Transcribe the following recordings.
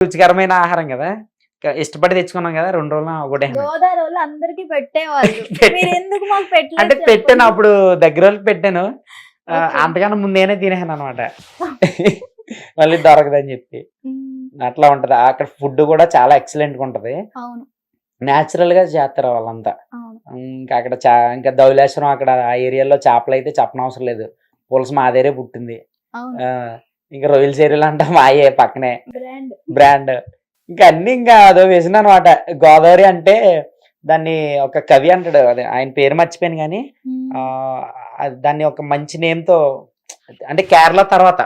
రుచికరమైన ఆహారం కదా. ఇష్టపడి తెచ్చుకున్నాం కదా రెండు రోజులు ఒకటే గోదావరి వాళ్ళు అందరికి పెట్టేవాళ్ళు. పెట్టే- మీరు ఎందుకు మాకు అంటే పెట్టాను అప్పుడు దగ్గర వాళ్ళకి పెట్టాను. అంతకన్నా ముందేనే తినేసాను అనమాట మళ్ళీ దొరకదని చెప్పి. అట్లా ఉంటది. అక్కడ ఫుడ్ కూడా చాలా ఎక్సలెంట్గా ఉంటది. నేచురల్గా చేస్తారు వాళ్ళంతా. ఇంకా అక్కడ చా ఇంకా ధవలేశ్వరం అక్కడ ఆ ఏరియాలో చేపలు అయితే చెప్పనవసరం లేదు. పులస మా దగ్గరే పుట్టింది. ఇంకా రొయ్యల చీరలు అంట మాయే పక్కనే. బ్రాండ్. ఇంకా అన్ని ఇంకా అదో వేసిన అనమాట గోదావరి అంటే దాన్ని ఒక కవి అంటాడు. అదే ఆయన పేరు మర్చిపోయాను కానీ దాన్ని ఒక మంచి నేమ్తో అంటే కేరళ తర్వాత.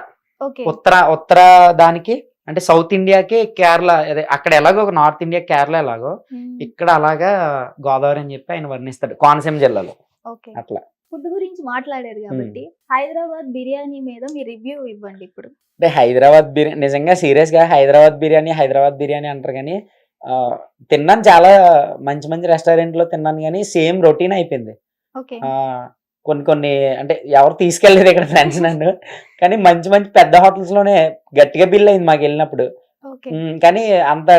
ఉత్తర ఉత్తర దానికి అంటే సౌత్ ఇండియాకి కేరళ అదే అక్కడ ఎలాగో నార్త్ ఇండియా కేరళ ఎలాగో ఇక్కడ అలాగా గోదావరి అని చెప్పి ఆయన వర్ణిస్తాడు. కోనసీమ జిల్లాలో. అట్లా. ఫుడ్ గురించి మాట్లాడారు కాబట్టి హైదరాబాద్ బిర్యానీ మీద మీ రివ్యూ ఇవ్వండి ఇప్పుడు. అంటే హైదరాబాద్ బిర్యానీ నిజంగా సీరియస్గా హైదరాబాద్ బిర్యానీ హైదరాబాద్ బిర్యానీ అంటారు కానీ తిన్నాను చాలా మంచి మంచి రెస్టారెంట్లో తిన్నాను కానీ సేమ్ రొటీన్ అయిపోయింది. కొన్ని కొన్ని అంటే ఎవరు తీసుకెళ్ళలేదు ఇక్కడ ఫ్రెండ్స్ నన్ను కానీ మంచి మంచి పెద్ద హోటల్స్లోనే గట్టిగా బిల్ అయింది మాకు వెళ్ళినప్పుడు. కానీ అంత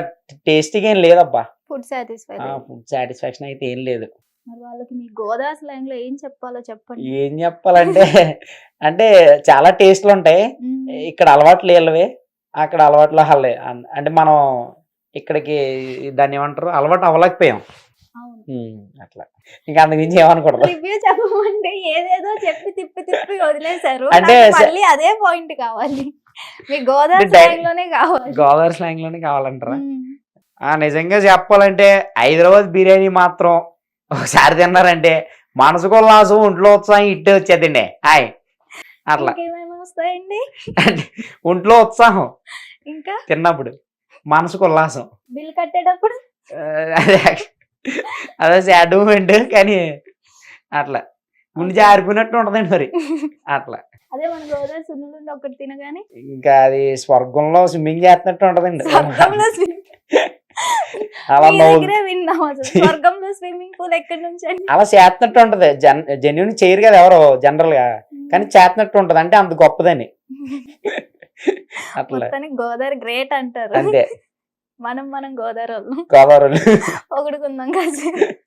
టేస్టీగా ఏం లేదబ్బా. ఫుడ్ సాటిస్ఫై ఫుడ్ సాటిస్ఫాక్షన్ అయితే ఏం లేదు. మరి వాళ్ళకి మీ గోదావరి స్లాంగ్లో ఏం చెప్పాలో చెప్పండి. ఏం చెప్పాలంటే అంటే చాలా టేస్ట్లు ఉంటాయి. ఇక్కడ అలవాట్లు లేవే అక్కడ అలవాట్లు వాళ్ళే. అంటే మనం ఇక్కడికి దాన్ని ఏమంటారు? అలవాటు అవ్వలేకపోయాం. అట్లా. ఇంకా అంత మించి ఏమనకూడదు. రివ్యూ చెప్పమంటే ఏదేదో చెప్పి తిప్పి తిప్పి వదిలేశారు. అంటే మళ్ళీ అదే పాయింట్ కావాలి. మీ గోదావరి స్లాంగ్లోనే కావాలి. గోదావరి స్లాంగ్లోనే కావాలంటారా? నిజంగా చెప్పాలంటే హైదరాబాద్ బిర్యానీ మాత్రం ఒకసారి తిన్నారంటే మనసుకు ఉల్లాసం ఒంట్లో ఉత్సాహం ఇట్టే వచ్చేదండి. హాయ్. అట్లా. వస్తాయండి? ఒంట్లో ఉత్సాహం. ఇంకా? తిన్నప్పుడు. మనసుకు ఉల్లాసం బిల్ కట్టేటప్పుడు? అదే. సాడ్ మూమెంట్ కానీ అట్లా. ముందు జారిపోయినట్టు ఉంటదండి మరి. అట్లా. అదే మన గోదావరి ఒకటి తినగానే? ఇంకా అది స్వర్గంలో స్విమ్మింగ్ చేస్తున్నట్టు ఉంటదండి. స్వర్గంలో స్విమ్మింగ్ పూల్ ఎక్కడి నుంచి అలా చేస్తున్నట్టు ఉంటది. జన్ జెన్యున్ చేయరు కదా ఎవరు జనరల్గా. కానీ చేస్తున్నట్టు ఉంటది. అంటే అంత గొప్పదని. అట్లా. గోదావరి గ్రేట్ అంటారు. అంతే. మనం మనం గోదావరి వాళ్ళం గోదావరి ఒకడుకుందాం కలిసి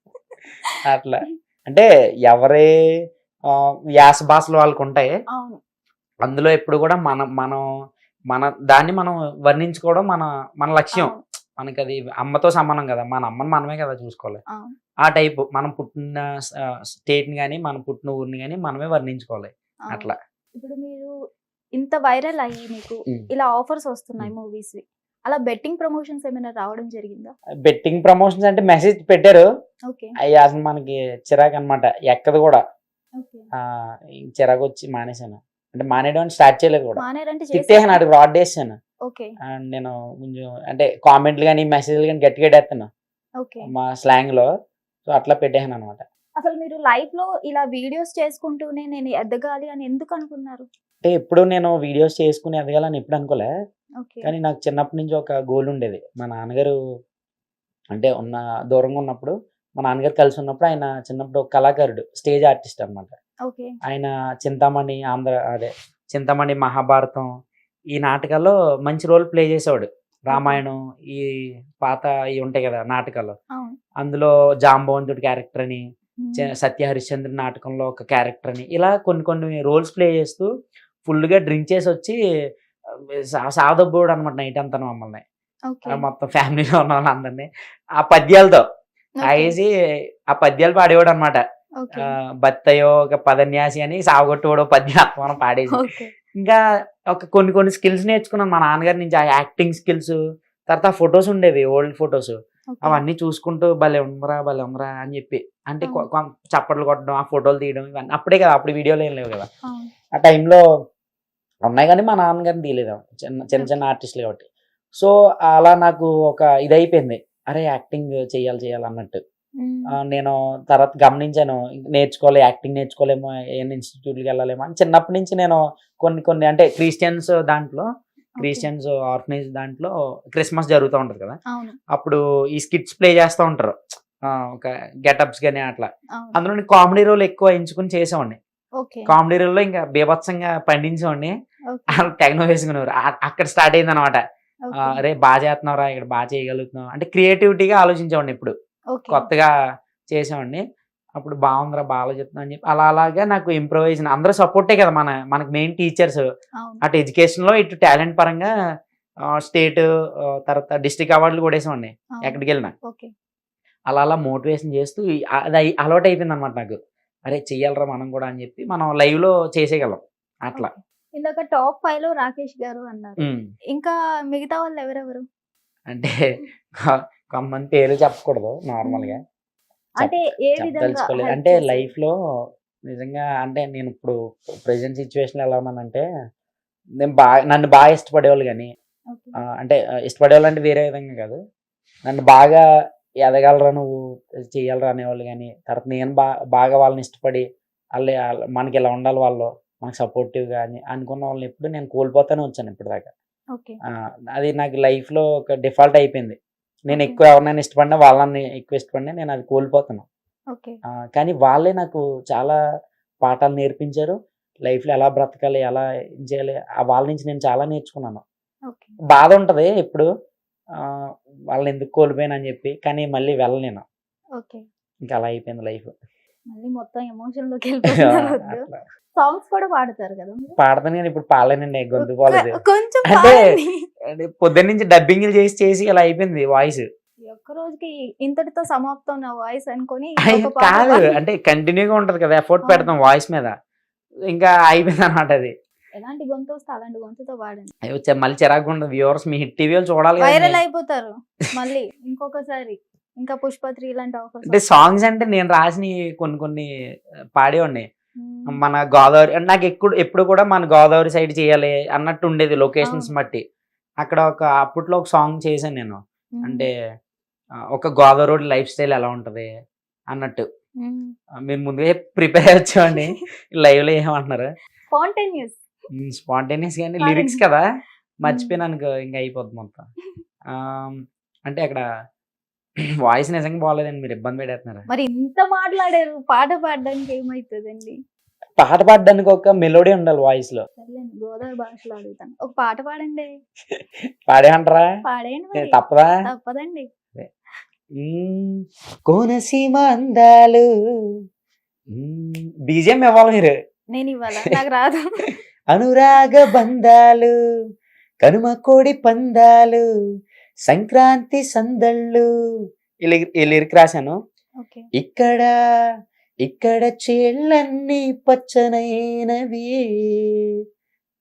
అట్లా. అంటే ఎవరి యాస భాషలు వాళ్ళకు ఉంటాయి. అందులో ఎప్పుడు కూడా మన మనం మన దాన్ని మనం వర్ణించుకోవడం మన మన లక్ష్యం. మనకి అది అమ్మతో సమానం కదా. మన అమ్మని మనమే కదా చూసుకోవాలి. ఆ. టైపు మనం పుట్టిన స్టేట్ని కానీ మనం పుట్టిన ఊరిని కానీ మనమే వర్ణించుకోవాలి. అట్లా. ఇప్పుడు మీరు ఇంత వైరల్ అయ్యి మీకు. ఇలా ఆఫర్స్ వస్తున్నాయి మూవీస్ అలా బెట్టింగ్ ప్రమోషన్స్ ఏమైనా రావడం జరిగిందా? బెట్టింగ్ ప్రమోషన్స్ అంటే మెసేజ్ పెట్టారు. అవి అసలు మనకి చిరాకు అనమాట ఎక్కదు కూడా. చిరాకు వచ్చి మానేశాను. అంటే మానేయడం స్టార్ట్ చేయలేదు కూడా. తిట్టేసాను అటు రాడ్ ఓకే అండ్ నేను కొంచెం అంటే కామెంట్లు కానీ మెసేజ్లు కానీ గట్టిగా వేస్తాను ఓకే. మా స్లాంగ్లో సో అట్లా పెట్టేసాను అనమాట అసలు మీరు లైఫ్లో ఇలా వీడియోస్ చేసుకుంటూనే నేను ఎదగాలి అని ఎందుకు అనుకున్నారు? అంటే ఎప్పుడు నేను వీడియోస్ చేసుకుని ఎదగాలని ఎప్పుడు అనుకోలే. ఓకే. కానీ నాకు చిన్నప్పటి నుంచి ఒక గోల్ ఉండేది. మా నాన్నగారు అంటే ఉన్న దూరంగా ఉన్నప్పుడు మా నాన్నగారు కలిసి ఉన్నప్పుడు ఆయన చిన్నప్పుడు ఒక కళాకారుడు స్టేజ్ ఆర్టిస్ట్ అన్నమాట. ఓకే. ఆయన చింతామణి ఆంధ్ర అదే చింతామణి మహాభారతం ఈ నాటకాల్లో మంచి రోల్ ప్లే చేసేవాడు. రామాయణం ఈ పాత ఇవి ఉంటాయి కదా నాటకాలు. అందులో జాంబవంతుడి క్యారెక్టర్ అని సత్య హరిశ్చంద్ర నాటకంలో ఒక క్యారెక్టర్ అని ఇలా కొన్ని కొన్ని రోల్స్ ప్లే చేస్తూ ఫుల్గా డ్రింక్ చేసి వచ్చి సా- సావదబ్బోడు అనమాట నైట్ అంతా మమ్మల్ని. మొత్తం ఫ్యామిలీలో ఉన్న వాళ్ళందరినీ. ఆ పద్యాలతో ఆగేసి ఆ పద్యాలు పాడేవాడు అనమాట. బత్తయో ఒక పదన్యాసి అని సావగొట్టువాడు పద్యం మనం పాడేసి. ఇంకా ఒక కొన్ని కొన్ని స్కిల్స్ నేర్చుకున్నాను మా నాన్నగారి నుంచి ఆ యాక్టింగ్ స్కిల్స్ తర్వాత ఫొటోస్ ఉండేవి ఓల్డ్ ఫొటోస్. అవన్నీ చూసుకుంటూ భలే ఉండరా భలే ఉండరా అని చెప్పి. అంటే చప్పట్లు కొట్టడం ఆ ఫోటోలు తీయడం ఇవన్నీ. అప్పుడే కదా అప్పుడు వీడియోలు ఏం లేవు కదా. ఆ. టైంలో ఉన్నాయి కానీ మా నాన్నగారిని తీయలేదు. చిన్న చిన్న చిన్న ఆర్టిస్టులు కాబట్టి. సో అలా నాకు ఒక ఇది అయిపోయింది అరే యాక్టింగ్ చేయాలి చేయాలి అన్నట్టు. నేను తర్వాత గమనించాను ఇంక నేర్చుకోవాలి యాక్టింగ్ నేర్చుకోలేమో ఏం ఇన్స్టిట్యూట్కి వెళ్ళాలేమో అని చిన్నప్పటి నుంచి నేను కొన్ని కొన్ని అంటే క్రిస్టియన్స్ దాంట్లో. క్రిస్టియన్స్ ఆర్ఫనేజ్ దాంట్లో క్రిస్మస్ జరుగుతూ ఉంటది కదా? అప్పుడు ఈ స్కిట్స్ ప్లే చేస్తూ ఉంటారు. ఒక గెటప్స్ కానీ అట్లా. అందులో కామెడీ రోల్ ఎక్కువ ఎంచుకుని చేసేవాడిని. కామెడీ రోల్లో ఇంకా బీభత్సంగా పండించేవాడిని. తెగన వేసుకునేవారు. అక్కడ స్టార్ట్ అయింది అనమాట అరే బాగా చేస్తున్నావురా ఇక్కడ బాగా చేయగలుగుతున్నావు. అంటే క్రియేటివిటీగా ఆలోచించేవాడిని ఇప్పుడు కొత్తగా చేసేవాడిని. అప్పుడు బాగుందిరా బాగా చెప్తున్నా అని చెప్పి అలా అలాగా నాకు ఇంప్రూవైజేషన్ అందరూ సపోర్టే కదా మన మనకి మెయిన్ టీచర్స్ అటు education లో ఇటు టాలెంట్ పరంగా స్టేట్ తర్వాత డిస్ట్రిక్ట్ అవార్డులు కూడా అవును. ఎక్కడికి వెళ్ళినా. ఓకే. అలా అలా మోటివేషన్ చేస్తూ అది అలవాటు అయిపోయింది అనమాట నాకు. అరే చెయ్యాలరా మనం కూడా అని చెప్పి మనం లైవ్లో చేసేయగలం. అట్లా. ఇందాక టాప్ ఫైవ్లో రాకేష్ గారు అన్నారు. ఇంకా మిగతా వాళ్ళు ఎవరెవరు? అంటే కొంతమంది పేర్లు చెప్పకూడదు నార్మల్గా అంటే ఏ విధంగా అంటే? లైఫ్లో నిజంగా అంటే నేను ఇప్పుడు ప్రెసెంట్ సిచ్యువేషన్ ఎలా ఉన్నానంటే నేను బాగా నన్ను బాగా ఇష్టపడేవాళ్ళు కానీ అంటే ఇష్టపడేవాళ్ళు అంటే వేరే విధంగా కాదు. నన్ను బాగా ఎదగలరా నువ్వు? చెయ్యాలరా అనేవాళ్ళు కానీ తర్వాత నేను బా బాగా వాళ్ళని ఇష్టపడి వాళ్ళు మనకి ఇలా ఉండాలి వాళ్ళు మనకి సపోర్టివ్గా అని అనుకున్న వాళ్ళని ఎప్పుడు నేను కోల్పోతానే వచ్చాను ఇప్పుడు దాకా ఓకే అది నాకు life లో ఒక డిఫాల్ట్ అయిపోయింది. నేను. ఎక్కువ ఎవరినైనా ఇష్టపడినా వాళ్ళని ఎక్కువ ఇష్టపడినా నేను అది కోల్పోతాను కానీ వాళ్ళే నాకు చాలా పాఠాలు నేర్పించారు. లైఫ్లో ఎలా బ్రతకాలి ఎలా ఏం చేయాలి వాళ్ళ నుంచి నేను చాలా నేర్చుకున్నాను. బాధ ఉంటది ఇప్పుడు ఆ, వాళ్ళని ఎందుకు కోల్పోయాను అని చెప్పి కానీ మళ్ళీ వెళ్ళలేను ఓకే. ఇంకా అలా అయిపోయింది లైఫ్. మళ్ళీ మొత్తం ఎమోషన్లోకి వెళ్ళిపోతున్నారు సాంగ్స్ కూడా పాడతారు కదా? పాడతాను కానీ ఇప్పుడు పాడలేనండి గొంతు పోలేదు కొంచెం అంటే పొద్దున్న నుంచి డబ్బింగ్లు చేసి చేసి ఇలా అయిపోయింది వాయిస్ ఒక్క రోజుకి ఇంతటితో సమాప్తం నా వాయిస్ అనుకొని కాదు. అంటే కంటిన్యూగా ఉంటది కదా ఎఫర్ట్. పెడతాం వాయిస్ మీద ఇంకా అయిపోయింది అనమాట అది ఎలాంటి గొంతు వస్తే అలాంటి గొంతుతో పాడండి అయ్యో, మళ్ళీ చిరాకు ఉండదు వ్యూవర్స్ మీ హిట్ టీవీలో చూడాలి వైరల్. అయిపోతారు మళ్ళీ ఇంకొకసారి ఇంకా పుష్ప త్రీ ఇలాంటి ఆఫర్స్ అంటే సాంగ్స్ అంటే నేను రాసిన కొన్ని కొన్ని పాడేవాడిని మన గోదావరి అంటే నాకు ఎప్పుడు ఎప్పుడు కూడా మన గోదావరి సైడ్ చేయాలి అన్నట్టు ఉండేది లొకేషన్స్. బట్టి. అక్కడ ఒక అప్పట్లో ఒక సాంగ్ చేశాను నేను. అంటే ఒక గోదావరి లైఫ్ స్టైల్ ఎలా ఉంటది అన్నట్టు. మీరు ముందుగా ప్రిపేర్ వచ్చేవాడిని లైవ్లో ఏమంటున్నారు? స్పాంటేనియస్ స్పాంటేనియస్ కానీ. లిరిక్స్ కదా? మర్చిపోయినాను ఇంకా అయిపోద్ది మొత్తం. అంటే అక్కడ వాయిస్ నిజంగా బాగాలేదండి మీరు ఇబ్బంది పెట్టేస్తున్నారు మరి ఇంత మాట్లాడారు పాట పాడడానికి ఏమైతుందండి? పాట పాడడానికి ఒక మెలోడీ ఉండాలి వాయిస్లో గోదావరి భాషలో అడుగుతాను. ఒక పాట పాడండి. పాడే అంటారా పాడేయండి. తప్పదా? తప్పదండి. కోనసీమ అందాలు. బీజేం ఇవ్వాలి మీరు. నేను ఇవ్వాల? నాకు రాదు. అనురాగ బంధాలు కనుమ కోడి పందాలు సంక్రాంతి సందళ్ళు. ఈ లిరి- ఈ లిరిక్ రాశాను. ఇక్కడ ఇక్కడ చేళ్ళన్నీ పచ్చనైనవి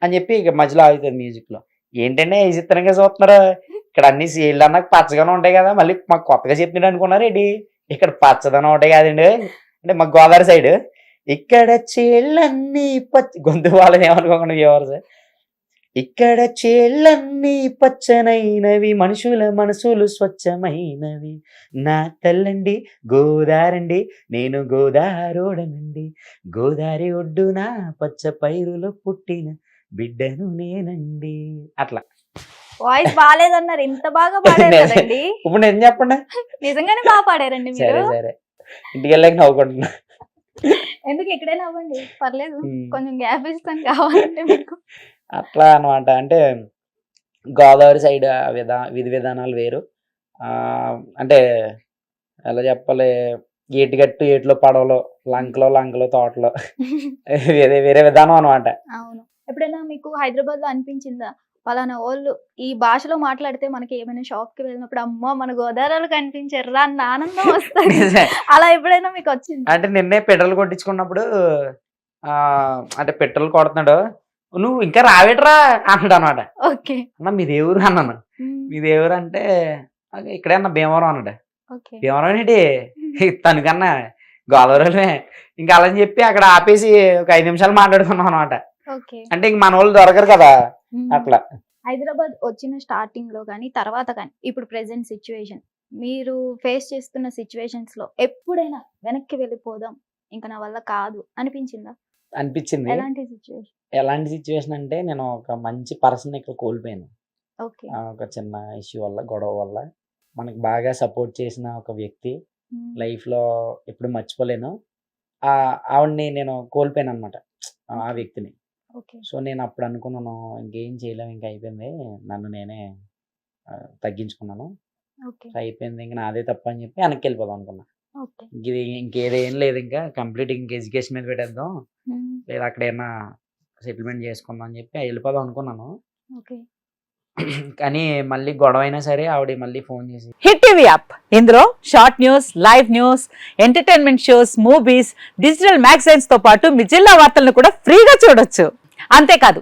అని చెప్పి ఇక మధ్యలో ఆగుతుంది మ్యూజిక్లో. ఏంటంటే ఈ చిత్రంగా చూస్తున్నారు? ఇక్కడ అన్ని సీళ్ళు అన్నాక పచ్చగానే ఉంటాయి కదా మళ్ళీ మాకు కొత్తగా చెప్పినట్టు అనుకున్నారు ఏంటి? ఇక్కడ పచ్చదనం ఉంటాయి కదండి. అంటే మా గోదావరి సైడ్. ఇక్కడ చేళ్ళన్నీ పచ్చ గొంతు వాళ్ళని ఏమనుకోకుండా వ్యూవర్స్ ఇక్కడ చేళ్ళన్నీ పచ్చనైనవి మనుషుల మనసులు స్వచ్ఛమైనవి. నా తల్లండి గోదారండి నేను గోదారోడనండి. గోదారి ఒడ్డున పచ్చ పైరులో పుట్టిన బిడ్డను నేనండి. అట్లా. వాయిస్ బాగాలేదన్నారు ఇంత బాగా పాడారు కదండి. ఇప్పుడు నేను చెప్పండి. నిజంగానే బాగా పాడారండి సరే మీరు? సరే ఇంటికి వెళ్ళాక నవ్వుకుంటున్నా. ఎందుకు ఎక్కడైనా అవ్వండి పర్లేదు. కొంచెం గ్యాప్ ఇస్తాను కావాలంటే మీకు. అట్లా అన్నమాట. అంటే గోదావరి సైడ్ విధా విధి విధానాలు వేరు. ఆ అంటే ఎలా చెప్పాలి? ఏటిగట్టు ఏటిలో పడవలో లంకలో లంకలో తోటలో వేరే వేరే విధానం అనమాట అవును. ఎప్పుడైనా మీకు హైదరాబాద్లో అనిపించిందా? పలానా వాళ్ళు ఈ భాషలో మాట్లాడితే మనకి ఏమైనా షాప్కి వెళ్ళినప్పుడు అమ్మో మన గోదావరిలో కనిపించారు అన్న ఆనందం వస్తుంది. అలా ఎప్పుడైనా మీకు వచ్చింది? అంటే నిన్నే పెట్రోల్ కొట్టించుకున్నప్పుడు ఆ అంటే పెట్రోల్ కొడుతున్నాడు. నువ్వు ఇంకా రావేట్రా అన్నాడు అనమాట ఓకే. అన్న మీ దేవురు అన్నాను. మీ దేవురు అంటే "అదే ఇక్కడే అన్న భీమవరం అన్నాడు. భీమవరం ఏంటి? తనకన్నా గోదావరిలోనే. ఇంకా అలా అని చెప్పి అక్కడ ఆపేసి ఒక ఐదు నిమిషాలు మాట్లాడుకున్నాం అనమాట అంటే ఇంక మన వాళ్ళు దొరకరు కదా. అట్లా. హైదరాబాద్ వచ్చిన స్టార్టింగ్లో కానీ తర్వాత కానీ ఇప్పుడు ప్రెసెంట్ సిచ్యువేషన్ మీరు ఫేస్ చేస్తున్న సిచ్యువేషన్స్లో ఎప్పుడైనా వెనక్కి వెళ్ళిపోదాం ఇంకా నా వల్ల కాదు అనిపించిందా? అనిపించింది. ఎలాంటి సిచ్యువేషన్? ఎలాంటి సిచ్యువేషన్ అంటే నేను ఒక మంచి పర్సన్ ఇక్కడ కోల్పోయాను. ఒక చిన్న ఇష్యూ వల్ల గొడవ వల్ల మనకు బాగా సపోర్ట్ చేసిన ఒక వ్యక్తి లైఫ్లో ఎప్పుడు మర్చిపోలేను. ఆ ఆవిడ్ని నేను కోల్పోయాను అనమాట ఆ వ్యక్తిని. సో నేను అప్పుడు అనుకున్నాను ఇంకేం చేయలేము ఇంకా అయిపోయింది. నన్ను నేనే తగ్గించుకున్నాను. అయిపోయింది ఇంకా నాదే తప్ప అని చెప్పి వెనక్కి వెళ్ళిపోదాం అనుకున్నా. ఇంకేదేం లేదు ఇంకా. కంప్లీట్ ఇంక ఎడ్యుకేషన్ మీద పెట్టేద్దాం. లేదా అక్కడ ఏమైనా సెటిల్మెంట్ చేసుకుందాం అని చెప్పి వెళ్ళిపోదాం అనుకున్నాను. ఓకే. కానీ మళ్ళీ గొడవ అయినా సరే ఆవిడ మళ్ళీ ఫోన్ చేసి హిట్ టీవీ యాప్. ఇందులో short news live news entertainment shows movies digital మ్యాగజైన్స్తో పాటు మీ జిల్లా వార్తలను కూడా ఫ్రీగా చూడొచ్చు. అంతేకాదు